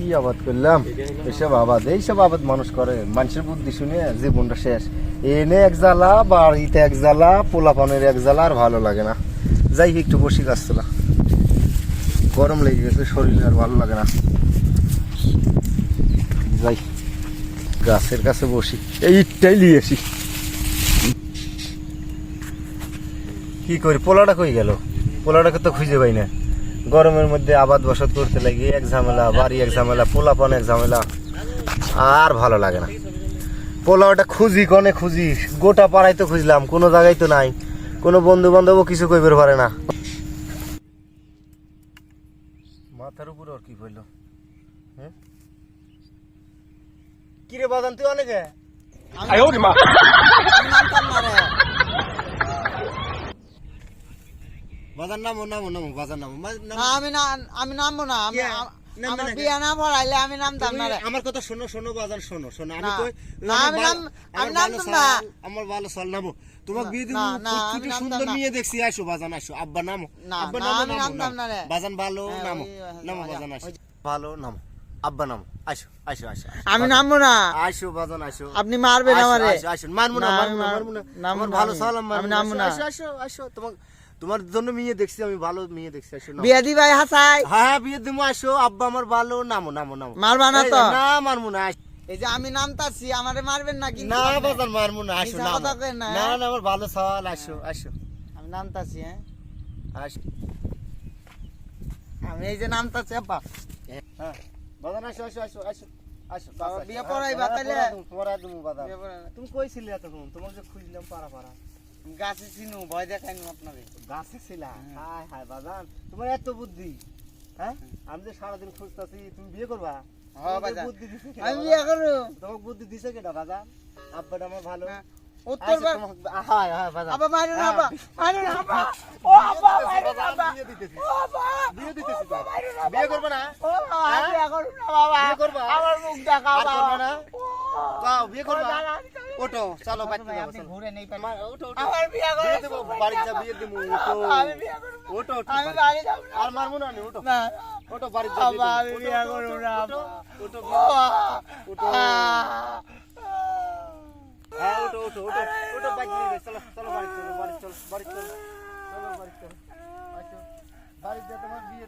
কি আবাদ করলাম? এসব আবাদ, এইসব আবাদ মানুষ করে। মানুষের বুদ্ধি শুনে জীবনটা শেষ। এনে এক জ্বালা, বাড়িতে এক জ্বালা, পোলাপানের এক জ্বালা, আর ভালো লাগে না। যাই একটু বসি গাছ তোলা গরম লেগে গেছে, শরীর আর ভালো লাগে না। যাই, গাছের কাছে বসি। এই ইটটাই নিয়ে আসি। কি করি? পোলাটা কই গেল? পোলাটাকে তো খুঁজে পাই না। গরমের মধ্যে আবাদ বসত করতে লাগে এক ঝামেলা বাড়ি এক ঝামেলা পোলাপান এক ঝামেলা আর ভালো লাগে না। পোলাওটা খুঁজি কনে খুঁজি গোটা পাড়ায় তো খুঁজলাম কোনো জায়গায় তো নাই কোনো বন্ধু বান্ধবও কিছু কইবার পারে না। মাথার উপরে আর কি কইলো? হ্যাঁ? কিরে বাদান তুই অনেকে? বাজার নামো নামো নামো বাজার নামো। আমি না আমি নামবো না। আমি ইয়া, আম- নামবে আমার বিয়া না ভরাইলে আমি নামতাম না আমার কথা শোনো শোনো বাজার শোনো শোনো। আমি কই আমি ভালো- নাম- আমার আমি ভালো না। আমার ভালো সাল নামো। তোমাকে বিয়ে দিব না, না, আমি প্রত্যেকটা নামতাম সুন্দর মেয়ে দেখছি। আসো বাজান আসো আব্বা নামো। আব্বা নামো নামতাম না রে। বাজান ভালো নামো। নামো বাজান আসো ভালো নামো। আব্বা নামো। আসো আসো আসো আসো। আমি নামবো না। আসো বাজান আসো আপনি মারবেন আমারে। আসো, আসো। মারবো না না, মারবো না মারবো না। নামবো ভালো। সালাম আমি নামবো। না। আসো আসো আসো তোমার তোমার জন্য মেয়ে দেখছি আমি ভালো মেয়ে দেখছি আসো। বিয়া দি ভাই হাসাই হ্যাঁ হ্যাঁ বিয়ে দিমু আসো আব্বা আমার ভালো নামো নামো নামো মারবা না এই তো? না মারমু না এই যে আমি নামতাছি আমারে মারবেন না কিন্তু না বাজার মারমু না আসো নামো। কথা কই না, না হ্যাঁ? না আমার ভালো সওয়াল আসো আসো আমি নামতাছি হ্যাঁ আসো আমি এই যে নামতাছি আপা হ্যাঁ বাজার আসো আসো আসো আসো আসো বাবা, বিয়ে হ্যাঁ? পড়াই দিমু, পড়াই দিমু না। তুমি কইছিলে এতক্ষণ তোমাকে যে খুঁজলাম পাড়া পাড়া গাছে চিনু ভয় দেখাইনি আপনারে গাছে ছিলা? হায়। হায় বাজান তোমার এত বুদ্ধি হ্যাঁ? আমি যে সারাদিন খুঁজতাছি তুমি বিয়ে করবা? হ্যাঁ, বুদ্ধি দিছে আমি বাজান? করব। তোমাকে বুদ্ধি দিছে কেডা বাজান? আব্বাটা আমার ভালো। হ্যাঁ। উত্তর হায় হায় বাজান। আবা মারুন হ্যাঁ, আবা মারুন আবা ও আবা মারুন আবা বিয়ে দিতেছি। ও আবা বিয়ে দিতেছি বিয়ে করবে না? ও বাবা, হ্যাঁ? বিয়া না বাবা। বিয়ে করবা? আমার মুখ দেখাও বাবা। না? বিয়ে করবা? ও দাঁড়ান, দাঁড়ান। ওটো চলো ভাই, যাব চলো ঘুরে নেই পারেন। মা- ওঠো ওঠো আমার বিয়া করে দেবো বাড়ি যা বিয়ে দেবো ওটো আমি বিয়া করব না। ওটো ওটো আমি বাড়ি যাব না আর মারবো না আমি ওটো না ওটো বাড়ি যা আমি বিয়ে দেবো। করব ওটো, না, ওটো, আবা। ওটো, ও ওটো। হ্যাঁ ওটো ওটো ওটো ওটো বাইক নিয়ে নে, চলো চলো বাড়ি চলো বাড়ি চলো বাড়ি চলো চলো বাড়ি চলো বাড়ি যা তোমার বিয়ে